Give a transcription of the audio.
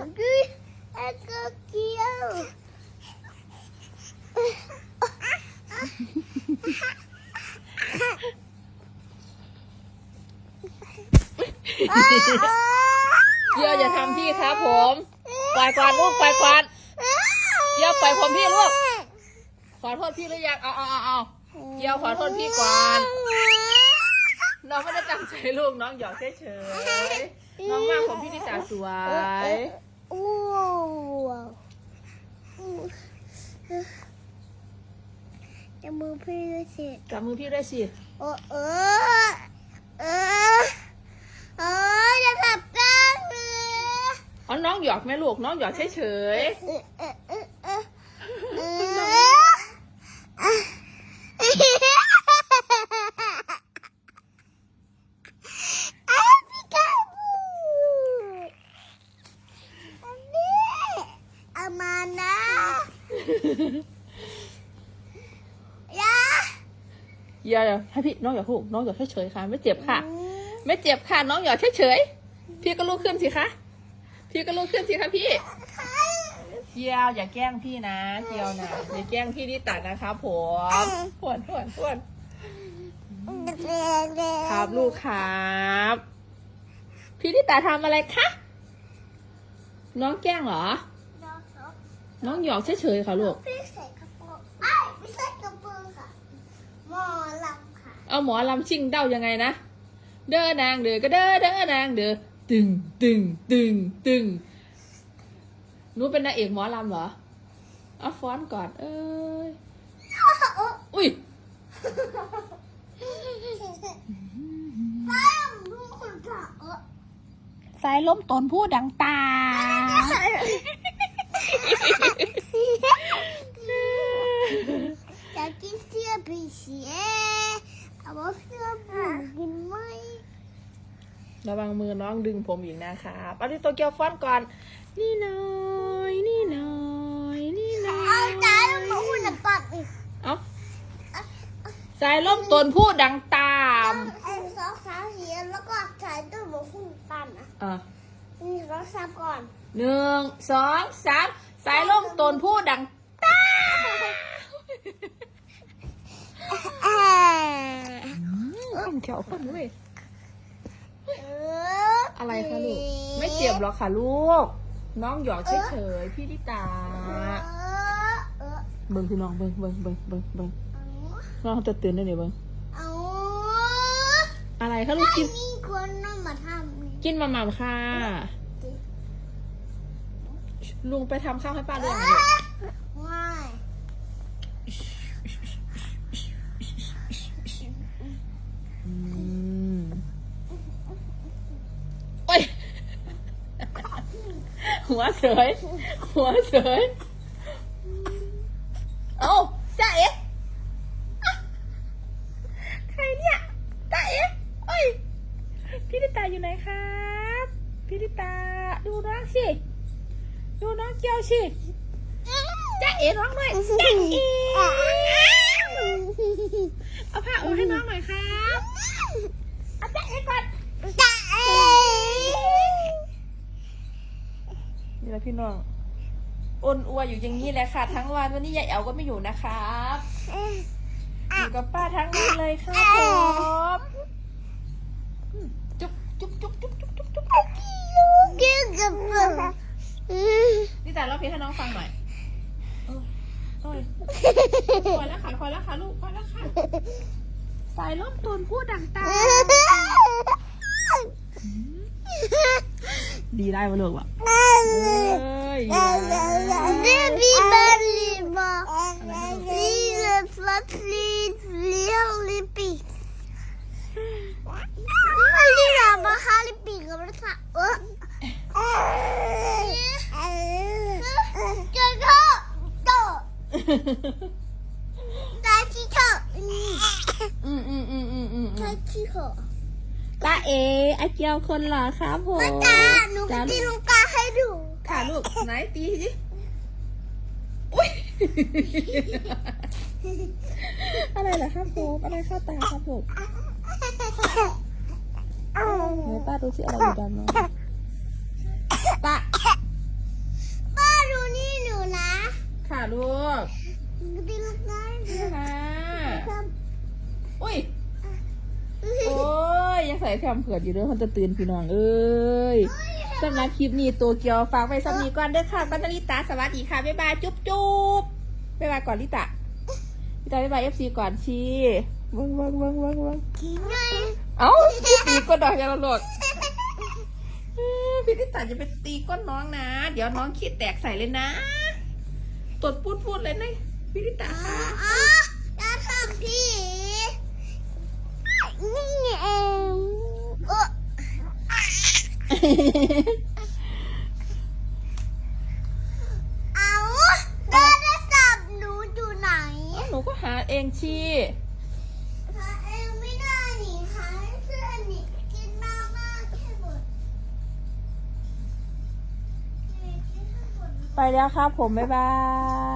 แล้วเกียวเกียวอย่าทำพี่ครับผมปล่อยก่อนลูกปล่อยก่อนเกียวปล่อยผมพี่ลูก ขอโทษพี่หรือยัง เอาเอาเอาเอาเกียวขอโทษพี่ก่อนน้องไม่ได้ตั้งใจลูกน้องหยอกเฉยๆน้องมากผมพี่ที่ตาสวย โอ้จะมือพี่ด้วยสิจับมือพี่ด้วยสิโอ้เออเออเออจะขับตั้งเอออ๋อน้องหยอกไหมลูกน้องหยอกเฉยเออเออเออเออเอออาพิกาบูอันนี้เอามานะ ๆ ยา เกียวให้พี่น้องหยอกลูกน้องหยอกเฉยๆค่ะ ไม่เจ็บค่ะ ไม่เจ็บค่ะ น้องหยอกเฉยๆพี่ก็ลุกขึ้นสิคะพี่ก็ลุกขึ้นสิคะพี่เกียวอย่าแกล้งพี่นะเกียวนะอย่าแกล้งพี่ที่ตัดนะครับผมพวนพวนพวนครับลูกครับ พี่ที่ตาทำอะไรคะน้องแกล้งเหรอ น้องหยอกเฉยๆค่ะลูกพี่ใส่กระโปรงไอ้ไม่ใส่กระโปรงค่ะ หมอลำค่ะ เอาหมอลำชิงเด้ายังไงนะ เด้อนางเด้อก็เด้อเด้อนางเด้อตึงตึงตึงตึงหนูเป็นนางเอกหมอลำเหรอเอาฟ้อนก่อน เอ้ยอุ้ยไม่รู้คนถักเออสายล้มตนผู้ดังตา อยากกินเสื้อผีเสียเอาว่าเสื้อผีกินไหมระวังมือน้องดึงผมอีกนะครับเอาที่โตเกียวฟ้อนก่อน นี่หน้อยนี่หน้อยนี่หน้อเอายจานมาหุ่นปัดอีกเอาสายล้มตนผู้ดังตามไอ้สองสามเสียแล้วก็ใส่ตัวหมูหุ่นปั้นนะอะนี่สองสามก่อนหนึ่งสองสามสายล่มตนผู้ดังตา คนเขียวคนเว้ยอะไรคะลูก ไม่เจ็บหรอกค่ะลูก น้องหยอกเฉยๆพี่ลิตาเออเบิ้งพี่น้องเบิ้งเบิ้งเบิ้งเบิ้งเบิ้งน้องเขาจะตื่นได้เลยเบิ้งเอาอะไรคะลูกกินมีคนน้องมาทำนี่กินมาม่ำค่ะ ลุงไปทำข้าวให้ป้าด้วยนะลูกไม่ หัวเสย หัวเสย เอาจ้าเอ๊ะใครเนี่ยจ้าเอ๊ะโอ้ยพี่ลิตาอยู่ไหนครับพี่ลิตาดูน้องสิดูน้องเกียวสิจ้าเอ๋น้องหน่อยจ้าเอาผ้าออกให้น้องหน่อยครับเอาจ้าเอ๋ก่อน จ้าเอ๋ นี่แหละพี่น้องอ้นอัวอยู่อย่างนี้แหละค่ะ ทั้งวันวันนี้ยายแอ๋วก็ไม่อยู่นะครับอยู่กับป้าทั้งวันเลยครับผมอืมจุ๊บจุ๊บจุ๊บจุ๊บจุ๊บจุ๊บจุ๊บเกี่ยวกับเรื่องนี่แต่ร้องเพลงให้น้องฟังหน่อยโอ้ยโอ้ยพอแล้วค่ะพอแล้วค่ะลูกพอแล้วค่ะสายล้มตนพูดดังตาดีได้มาลูกวะ เอ้ยดีได้ Baby Bunny Ball. Please, please, please, please. นี่เรามาคาลิปีกับรถสักเออเจอเธอโตตาที่เธออืมอืมอืมอืมอืมตาที่เธอตาเอไอเกียวคนหล่อครับผมมาตาหนูตีลูกกาให้ดู ลูก ไหนตีสิอุ้ย อะไรล่ะครับโฟบอะไรข้าตาครับลูกไหนป้าดูสิอะไรอยู่ด้านนอกป้าป้าดูนี่หนูนะค่ะลูกดีลูกได้ค่ะอุ้ยโอ้ยยังใส่แคมเผือดอยู่ด้วยมันจะตื่นพี่น้องเอ้ย สำหรับคลิปนี้ตัวเกียวฝากไว้สำนีก่อนเด้อค่ะกันาริตาสวัสดีค่ะ บ๊ายบาย จุ๊บจุ๊บบ๊ายบายก่อนลิตาลิตาบ๊ายบายเอฟซีก่อนชีเวิ้งเวิ้งเวิ้งเวิ้งเวิ้งกินไงเอ้าตีก้นดอกยาละหลดเอ้ยพี่ลิตาจะไปตีก้นน้องนะ เดี๋ยวน้องขี้แตกใส่เลยนะตดพูดพูดเลยนะพี่ลิตาค่ะอ๋อจะทำพี่นี่เองเออ เอาโทรศัพท์หนูอยู่ไหนหนูก็หาเองชีหาเองไม่ได้นี่หาเสื้อนี่กินมากมากแค่หมดนี่กินให้หมดไปแล้วครับผม บ๊ายบาย